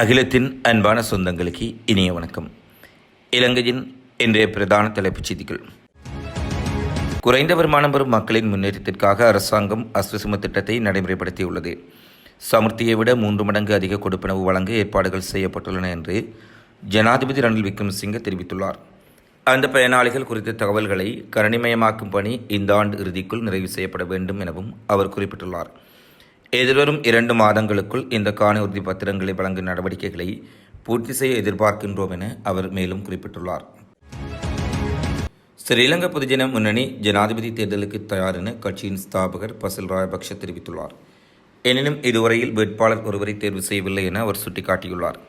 அகிலத்தின் அன்பான சொந்தங்களுக்கு இனிய வணக்கம். இலங்கையின் இன்றைய பிரதான தலைப்புச் செய்திகள். குறைந்த வருமானம் பெறும் மக்களின் முன்னேற்றத்திற்காக அரசாங்கம் அஸ்வசும திட்டத்தை நடைமுறைப்படுத்தியுள்ளது. சமர்த்தியை விட மூன்று மடங்கு அதிக கொடுப்பனவு வழங்க ஏற்பாடுகள் செய்யப்பட்டுள்ளன என்று ஜனாதிபதி ரணில் விக்ரமசிங்க தெரிவித்துள்ளார். அந்த பயனாளிகள் குறித்த தகவல்களை கரணிமயமாக்கும் பணி இந்த ஆண்டு இறுதிக்குள் நிறைவு செய்யப்பட வேண்டும் எனவும் அவர் குறிப்பிட்டுள்ளார். எதிர்வரும் இரண்டு மாதங்களுக்குள் இந்த காணி உறுதி பத்திரங்களை வழங்கும் நடவடிக்கைகளை பூர்த்தி செய்ய எதிர்பார்க்கின்றோம் என அவர் மேலும் குறிப்பிட்டுள்ளார். ஸ்ரீலங்கா பொதுஜன முன்னணி ஜனாதிபதி தேர்தலுக்கு தயார் என கட்சியின் ஸ்தாபகர் பசில் ராயபக்ஷ தெரிவித்துள்ளார். எனினும் இதுவரையில் வேட்பாளர் ஒருவரை தேர்வு செய்யவில்லை என அவர் சுட்டிக்காட்டியுள்ளார்.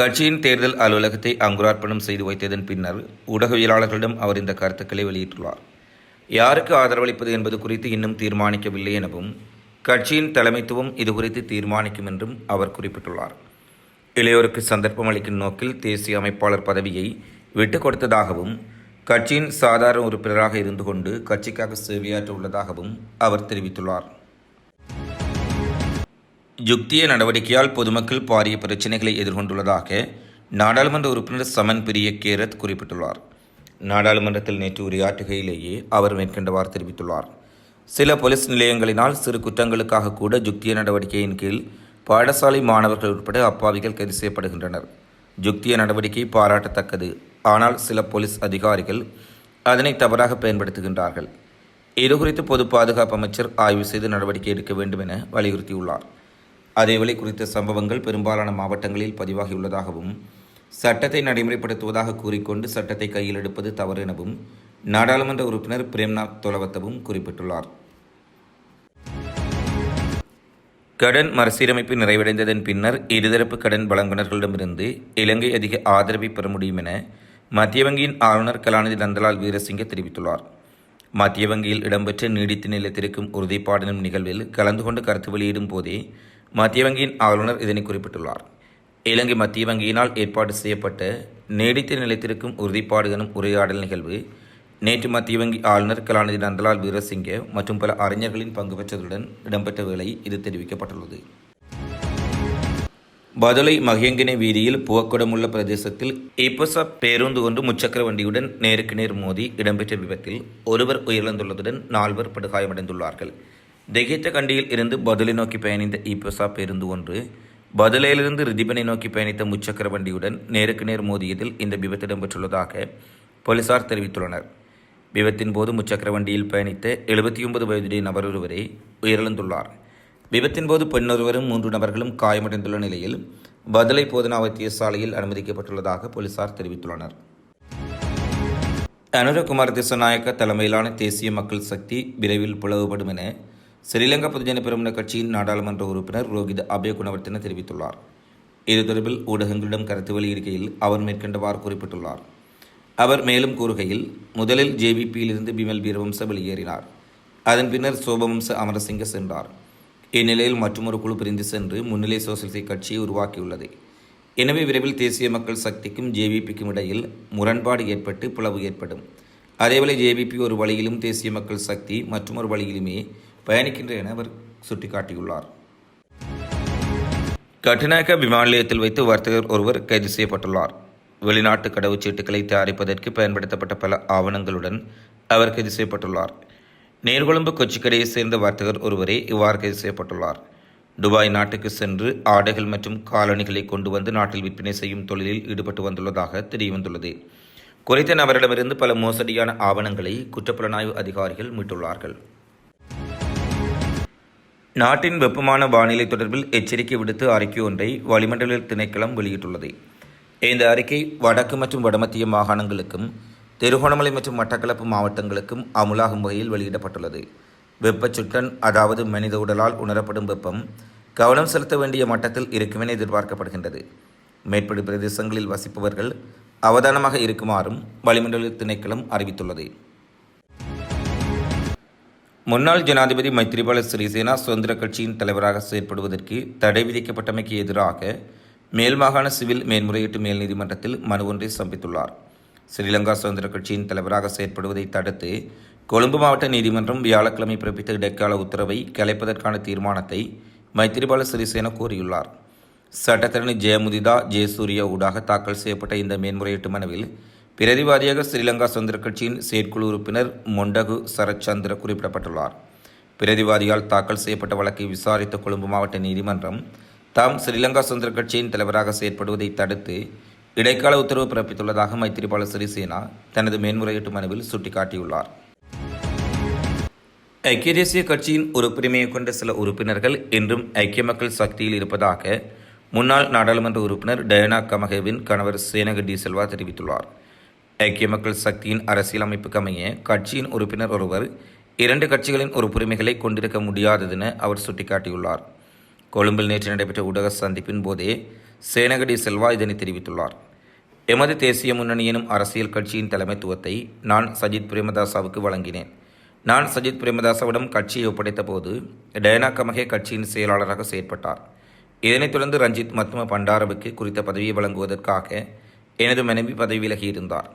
கட்சியின் தேர்தல் அலுவலகத்தை அங்குரார்ப்பணம் செய்து வைத்ததன் பின்னர் ஊடகவியலாளர்களிடம் அவர் இந்த கருத்துக்களை வெளியிட்டுள்ளார். யாருக்கு ஆதரவளிப்பது என்பது குறித்து இன்னும் தீர்மானிக்கவில்லை எனவும் கட்சியின் தலைமைத்துவம் இதுகுறித்து தீர்மானிக்கும் என்றும் அவர் குறிப்பிட்டுள்ளார். இளையோருக்கு சந்தர்ப்பம் அளிக்கும் நோக்கில் தேசிய அமைப்பாளர் பதவியை விட்டுக் கொடுத்ததாகவும் கட்சியின் சாதாரண உறுப்பினராக இருந்து கொண்டு கட்சிக்காக சேவையாற்ற உள்ளதாகவும் அவர் தெரிவித்துள்ளார். யுக்திய நடவடிக்கையால் பொதுமக்கள் பாரிய பிரச்சினைகளை எதிர்கொண்டுள்ளதாக நாடாளுமன்ற உறுப்பினர் சமன் பிரிய கேரத் குறிப்பிட்டுள்ளார். நாடாளுமன்றத்தில் நேற்று உரையாற்றுகையிலேயே அவர் மேற்கண்டவாறு தெரிவித்துள்ளார். சில போலீஸ் நிலையங்களினால் சிறு குற்றங்களுக்காக கூட ஜுக்திய நடவடிக்கையின் கீழ் பாடசாலை மாணவர்கள் உட்பட அப்பாவிகள் கைது செய்யப்படுகின்றனர். ஜுக்திய நடவடிக்கை பாராட்டத்தக்கது. ஆனால் சில போலீஸ் அதிகாரிகள் அதனை தவறாக பயன்படுத்துகின்றார்கள். இதுகுறித்து பொது பாதுகாப்பு அமைச்சர் ஆய்வு செய்து நடவடிக்கை எடுக்க வேண்டும் என வலியுறுத்தியுள்ளார். அதேவேளை குறித்த சம்பவங்கள் பெரும்பாலான மாவட்டங்களில் பதிவாகியுள்ளதாகவும் சட்டத்தை நடைமுறைப்படுத்துவதாக கூறிக்கொண்டு சட்டத்தை கையில் எடுப்பது தவறு எனவும் நாடாளுமன்ற உறுப்பினர் பிரேம்நாத் தொலவத்தவும் குறிப்பிட்டுள்ளார். கடன் மறுசீரமைப்பு நிறைவடைந்ததன் பின்னர் இருதரப்பு கடன் வழங்குனர்களிடமிருந்து இலங்கை அதிக ஆதரவை பெற முடியும் என மத்திய வங்கியின் ஆளுநர் கலாநிதி நந்தலால் வீரசிங்க தெரிவித்துள்ளார். மத்திய வங்கியில் இடம்பெற்ற நீடித்து நிலைத்திருக்கும் உறுதிப்பாடனும் நிகழ்வில் கலந்து கொண்டு கருத்து வெளியிடும் போதே மத்திய வங்கியின் ஆளுநர் இதனை குறிப்பிட்டுள்ளார். இலங்கை மத்திய வங்கியினால் ஏற்பாடு செய்யப்பட்ட நீடித்து நிலைத்திருக்கும் உறுதிப்பாடு எனும் உரையாடல் நிகழ்வு நேற்று மத்திய வங்கி ஆளுநர் கலாநிதி நந்தலால் வீரசிங்க மற்றும் பல அறிஞர்களின் பங்கு பெற்றதுடன் இடம்பெற்ற வேளை இது தெரிவிக்கப்பட்டுள்ளது. பதுளை மகியங்கினை வீதியில் புவக்குடமுள்ள பிரதேசத்தில் இப்பச பேருந்து ஒன்று முச்சக்கர வண்டியுடன் நேருக்கு நேர் மோதி இடம்பெற்ற விபத்தில் ஒருவர் உயிரிழந்துள்ளதுடன் நால்வர் படுகாயமடைந்துள்ளார்கள். தெகித்த கண்டியில் இருந்து பதுளை நோக்கி பயணித்த இப்பசா பேருந்து ஒன்று பதுளையிலிருந்து ரிதிபனை நோக்கி பயணித்த முச்சக்கர வண்டியுடன் நேருக்கு நேர் மோதியதில் இந்த விபத்து இடம்பெற்றுள்ளதாக போலீசார் தெரிவித்துள்ளனர். விபத்தின் போது முச்சக்கர வண்டியில் பயணித்த எழுபத்தி ஒன்பது வயதுடைய நபர் ஒருவரே உயிரிழந்துள்ளார். விபத்தின் போது பெண்ணொருவரும் மூன்று நபர்களும் காயமடைந்துள்ள நிலையில் பதிலை போதனா வைத்தியசாலையில் அனுமதிக்கப்பட்டுள்ளதாக போலீசார் தெரிவித்துள்ளனர். அனுரகுமார் திசநாயக்க தலைமையிலான தேசிய மக்கள் சக்தி விரைவில் பிளவுபடும் என ஸ்ரீலங்கா பொதுஜன பெருமன கட்சியின் நாடாளுமன்ற உறுப்பினர் ரோகித அபயகுணவர்த்தன தெரிவித்துள்ளார். இது தொடர்பில் ஊடகங்களிடம் கருத்து வெளியிருக்கையில் அவர் மேற்கண்டவாறு குறிப்பிட்டுள்ளார். அவர் மேலும் கூறுகையில் முதலில் ஜேவிபியிலிருந்து பிமல் வீரவம்ச வெளியேறினார். அதன் பின்னர் சோபவம்ச அமரசிங்க சென்றார். இந்நிலையில் மற்றொரு குழு பிரிந்து சென்று முன்னிலை சோசியலிச கட்சியை உருவாக்கியுள்ளது. எனவே விரைவில் தேசிய மக்கள் சக்திக்கும் ஜேவிபிக்கும் இடையில் முரண்பாடு ஏற்பட்டு பிளவு ஏற்படும். அதேவேளை ஜேவிபி ஒரு வழியிலும் தேசிய மக்கள் சக்தி மற்றொரு வழியிலுமே பயணிக்கின்ற என அவர் சுட்டிக்காட்டியுள்ளார். கட்டுநாயக்க விமான நிலையத்தில் வைத்து வர்த்தகர் ஒருவர் கைது செய்யப்பட்டுள்ளார். வெளிநாட்டு கடவுச்சீட்டுகளை தயாரிப்பதற்கு பயன்படுத்தப்பட்ட பல ஆவணங்களுடன் அவர் கைது செய்யப்பட்டுள்ளார். நேர்கொழும்பு கொச்சிக்கடையைச் சேர்ந்த வர்த்தகர் ஒருவரே இவ்வாறு கைது செய்யப்பட்டுள்ளார். துபாய் நாட்டுக்கு சென்று ஆடைகள் மற்றும் காலணிகளை கொண்டு வந்து நாட்டில் விற்பனை செய்யும் தொழிலில் ஈடுபட்டு வந்துள்ளதாக தெரியவந்துள்ளது. குறித்த நபரிடமிருந்து பல மோசடியான ஆவணங்களை குற்றப்புலனாய்வு அதிகாரிகள் மீட்டுள்ளார்கள். நாட்டின் வெப்பமான வானிலை தொடர்பில் எச்சரிக்கை விடுத்து அறிக்கை ஒன்றை வளிமண்டல திணைக்களம் வெளியிட்டுள்ளது. இந்த அறிக்கை வடக்கு மற்றும் வடமத்திய மாகாணங்களுக்கும் திருகோணமலை மற்றும் மட்டக்களப்பு மாவட்டங்களுக்கும் அமுலாகும் வகையில் வெளியிடப்பட்டுள்ளது. வெப்பச்சுட்டன் அதாவது மனித உடலால் உணரப்படும் வெப்பம் கவனம் செலுத்த வேண்டிய மட்டத்தில் இருக்கும் என எதிர்பார்க்கப்படுகின்றது. மேற்படி பிரதேசங்களில் வசிப்பவர்கள் அவதானமாக இருக்குமாறும் வளிமண்டல திணைக்களம் அறிவித்துள்ளது. முன்னாள் ஜனாதிபதி மைத்ரிபால சிறிசேனா சுதந்திர கட்சியின் தலைவராக செயற்படுவதற்கு தடை விதிக்கப்பட்டமைக்கு எதிராக மேல் மாகாண சிவில் மேல்முறையீட்டு மேல் நீதிமன்றத்தில் மனு ஒன்றை சமர்ப்பித்துள்ளார் ஸ்ரீலங்கா சுதந்திர கட்சியின் தலைவராக செயற்படுவதை தடுத்து கொழும்பு மாவட்ட நீதிமன்றம் வியாழக்கிழமை பிறப்பித்த இடைக்கால உத்தரவை கலைப்பதற்கான தீர்மானத்தை மைத்திரிபால சிறிசேன கோரியுள்ளார். சட்டத்தரணி ஜெயமுதிதா ஜெயசூர்யா ஊடாக தாக்கல் செய்யப்பட்ட இந்த மேன்முறையீட்டு மனுவில் பிரதிவாதியாக ஸ்ரீலங்கா சுதந்திர கட்சியின் செயற்குழு உறுப்பினர் மொண்டகு சரச்சந்திர குறிப்பிடப்பட்டுள்ளார். பிரதிவாதியால் தாக்கல் செய்யப்பட்ட வழக்கை விசாரித்த கொழும்பு மாவட்ட நீதிமன்றம் தாம் ஸ்ரீலங்கா சுதந்திர கட்சியின் தலைவராக செயற்படுவதை தடுத்து இடைக்கால உத்தரவு பிறப்பித்துள்ளதாக மைத்திரிபால சிறிசேனா தனது மேன்முறையீட்டு மனுவில் சுட்டிக்காட்டியுள்ளார். ஐக்கிய தேசிய கட்சியின் உறுப்பினையை கொண்ட சில உறுப்பினர்கள் இன்றும் ஐக்கிய மக்கள் சக்தியில் இருப்பதாக முன்னாள் நாடாளுமன்ற உறுப்பினர் டயனா கமகேவின் கணவர் சேனக டி செல்வா தெரிவித்துள்ளார். ஐக்கிய மக்கள் சக்தியின் அரசியலமைப்புக்கு அமைய கட்சியின் உறுப்பினர் ஒருவர் இரண்டு கட்சிகளின் உறுப்புரிமைகளை கொண்டிருக்க முடியாததென அவர் சுட்டிக்காட்டியுள்ளார். கொழும்பில் நேற்று நடைபெற்ற ஊடக சந்திப்பின் போதே சேனகடி செல்வா இதனை தெரிவித்துள்ளார். எமது தேசிய முன்னணி எனும் அரசியல் கட்சியின் தலைமைத்துவத்தை நான் சஜித் பிரேமதாசாவுக்கு வழங்கினேன். நான் சஜித் பிரேமதாசாவிடம் கட்சியை ஒப்படைத்த போது டயனா கமகே கட்சியின் செயலாளராக செயற்பட்டார். இதனைத் தொடர்ந்து ரஞ்சித் மத்தும பண்டாரவுக்கு குறித்த பதவியை வழங்குவதற்காக எனது மனைவி பதவி விலகியிருந்தார்.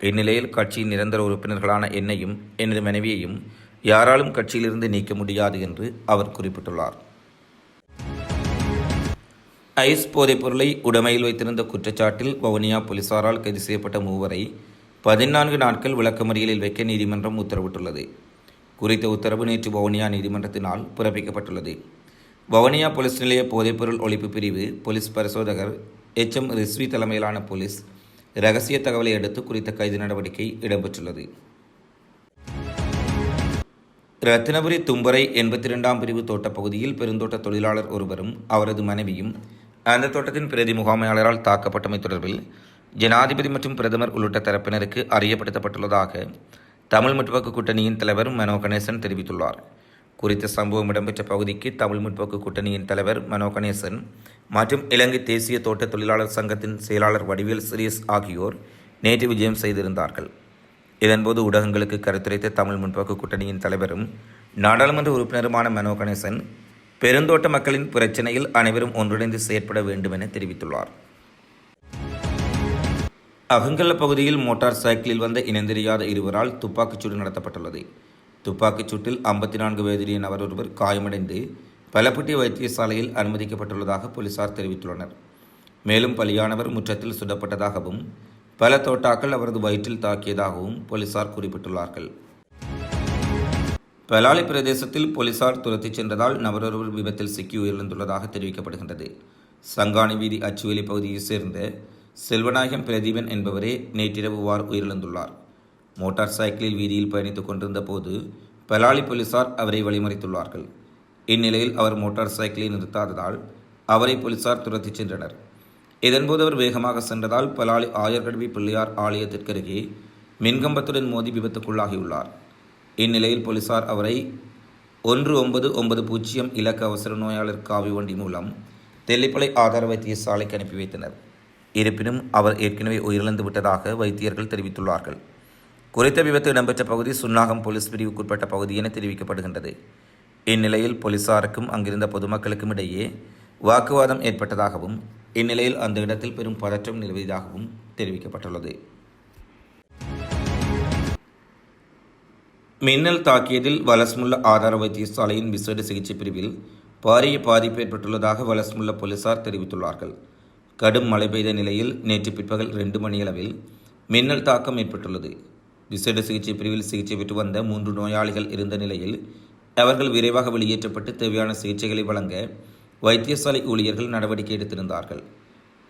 இந்நிலையில் கட்சியின் நிரந்தர உறுப்பினர்களான என்னையும் எனது மனைவியையும் யாராலும் கட்சியிலிருந்து நீக்க முடியாது என்று அவர் குறிப்பிட்டுள்ளார். ஐஸ் போதைப் பொருளை உடைமையில் வைத்திருந்த குற்றச்சாட்டில் வவுனியா போலீசாரால் கைது செய்யப்பட்ட மூவரை பதினான்கு நாட்கள் விளக்கமறியலில் வைக்க நீதிமன்றம் உத்தரவிட்டுள்ளது. குறித்த உத்தரவு நேற்று வவுனியா நீதிமன்றத்தினால் பிறப்பிக்கப்பட்டுள்ளது. வவுனியா போலீஸ் நிலைய போதைப்பொருள் ஒழிப்பு பிரிவு போலீஸ் பரிசோதகர் எச். எம். ரிஸ்வி தலைமையிலான போலீஸ் ரகசிய தகவலை அடுத்து குறித்த கைது நடவடிக்கை இடம்பெற்றுள்ளது. ரத்தினபுரி தும்பரை எண்பத்தி ரெண்டாம் பிரிவு தோட்டப் பகுதியில் பெருந்தோட்ட தொழிலாளர் ஒருவரும் அவரது மனைவியும் அந்த தோட்டத்தின் பிரதி முகாமையாளரால் தாக்கப்பட்டமை தொடர்பில் ஜனாதிபதி மற்றும் பிரதமர் உள்ளிட்ட தரப்பினருக்கு அறியப்படுத்தப்பட்டுள்ளதாக தமிழ் முற்போக்கு கூட்டணியின் தலைவர் மனோ கணேசன் தெரிவித்துள்ளார். குறித்த சம்பவம் இடம்பெற்ற பகுதிக்கு தமிழ் முற்போக்கு கூட்டணியின் தலைவர் மனோ கணேசன் மற்றும் இலங்கை தேசிய தோட்ட தொழிலாளர் சங்கத்தின் செயலாளர் வடிவேல் சிரியஸ் ஆகியோர் நேற்று விஜயம் செய்திருந்தார்கள். இதன்போது ஊடகங்களுக்கு கருத்துரைத்த தமிழ் முன்போக்கு கூட்டணியின் தலைவரும் நாடாளுமன்ற உறுப்பினருமான மனோ கணேசன் பெருந்தோட்ட மக்களின் பிரச்சினையில் அனைவரும் ஒன்றிணைந்து செயற்பட வேண்டும் என தெரிவித்துள்ளார். அகங்கல்ல பகுதியில் மோட்டார் சைக்கிளில் வந்த இணைந்தெரியாத இருவரால் துப்பாக்கிச்சூடு நடத்தப்பட்டுள்ளது. துப்பாக்கிச் சூட்டில் ஐம்பத்தி நான்கு வயதுடைய நபர் ஒருவர் காயமடைந்து பலப்பட்டி வைத்தியசாலையில் அனுமதிக்கப்பட்டுள்ளதாக போலீசார் தெரிவித்துள்ளனர். மேலும் பலியானவர் முற்றத்தில் சுடப்பட்டதாகவும் பல தோட்டாக்கள் அவரது வயிற்றில் தாக்கியதாகவும் போலீசார் குறிப்பிட்டுள்ளார்கள். பலாலி பிரதேசத்தில் போலீசார் துரத்திச் சென்றதால் நபரொருவர் விபத்தில் சிக்கி உயிரிழந்துள்ளதாக தெரிவிக்கப்படுகின்றது. சங்காணி வீதி அச்சுவேலி பகுதியைச் சேர்ந்த செல்வநாயகம் பிரதீபன் என்பவரே நேற்றிரவு வார் உயிரிழந்துள்ளார். மோட்டார் சைக்கிளில் வீதியில் பயணித்துக் கொண்டிருந்த போது பலாலி போலீசார் அவரை வழிமறித்துள்ளார்கள். இந்நிலையில் அவர் மோட்டார் சைக்கிளை நிறுத்தாததால் அவரை போலீசார் துரத்திச் சென்றனர். இதன்போது அவர் வேகமாக சென்றதால் பலாலி ஆயர்கடவி பிள்ளையார் ஆலயத்திற்கருகே மின்கம்பத்துடன் மோதி விபத்துக்குள்ளாகியுள்ளார். இந்நிலையில் போலீசார் அவரை ஒன்று ஒன்பது ஒன்பது பூஜ்ஜியம் இலக்க அவசர நோயாளர் காவி வண்டி மூலம் தெல்லிப்பளை ஆதார வைத்தியசாலைக்கு அனுப்பி வைத்தனர். இருப்பினும் அவர் ஏற்கனவே உயிரிழந்து விட்டதாக வைத்தியர்கள் தெரிவித்துள்ளார்கள். குறித்த விபத்து இடம்பெற்ற பகுதி சுன்னாகம் போலீஸ் பிரிவுக்குட்பட்ட பகுதி என தெரிவிக்கப்படுகின்றது. இந்நிலையில் போலீசாருக்கும் அங்கிருந்த பொதுமக்களுக்கும் இடையே வாக்குவாதம் ஏற்பட்டதாகவும் இந்நிலையில் அந்த இடத்தில் பெரும் பதற்றம் நிலவியதாகவும் தெரிவிக்கப்பட்டுள்ளது. மின்னல் தாக்கியதில் வலஸ்முல்ல ஆதார வைத்தியசாலையின் விசேட சிகிச்சை பிரிவில் பாரிய பாதிப்பு ஏற்பட்டுள்ளதாக வலஸ்முல்ல போலீசார் தெரிவித்துள்ளார்கள். கடும் மழை பெய்த நிலையில் நேற்று பிற்பகல் ரெண்டு மணியளவில் மின்னல் தாக்கம் ஏற்பட்டுள்ளது. விசேட சிகிச்சை பிரிவில் சிகிச்சை பெற்று வந்த மூன்று நோயாளிகள் இருந்த நிலையில் அவர்கள் விரைவாக வெளியேற்றப்பட்டு தேவையான சிகிச்சைகளை வழங்க வைத்தியசாலை ஊழியர்கள் நடவடிக்கை எடுத்திருந்தார்கள்.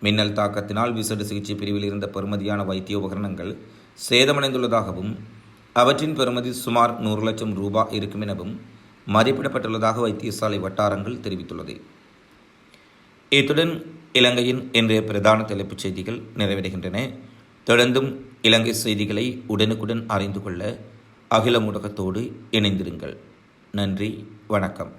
மின்னல் தாக்கத்தினால் விசேட சிகிச்சை பிரிவில் இருந்த பெறுமதியான வைத்திய உபகரணங்கள் சேதமடைந்துள்ளதாகவும் அவற்றின் பெறுமதி சுமார் நூறு லட்சம் ரூபாய் இருக்கும் எனவும் மதிப்பிடப்பட்டுள்ளதாக வைத்தியசாலை வட்டாரங்கள் தெரிவித்துள்ளது. இத்துடன் இலங்கையின் இன்றைய பிரதான தலைப்புச் செய்திகள் நிறைவடைகின்றன. தொடர்ந்தும் இலங்கை செய்திகளை உடனுக்குடன் அறிந்து கொள்ள அகில ஊடகத்தோடு இணைந்திருங்கள். நன்றி வணக்கம்.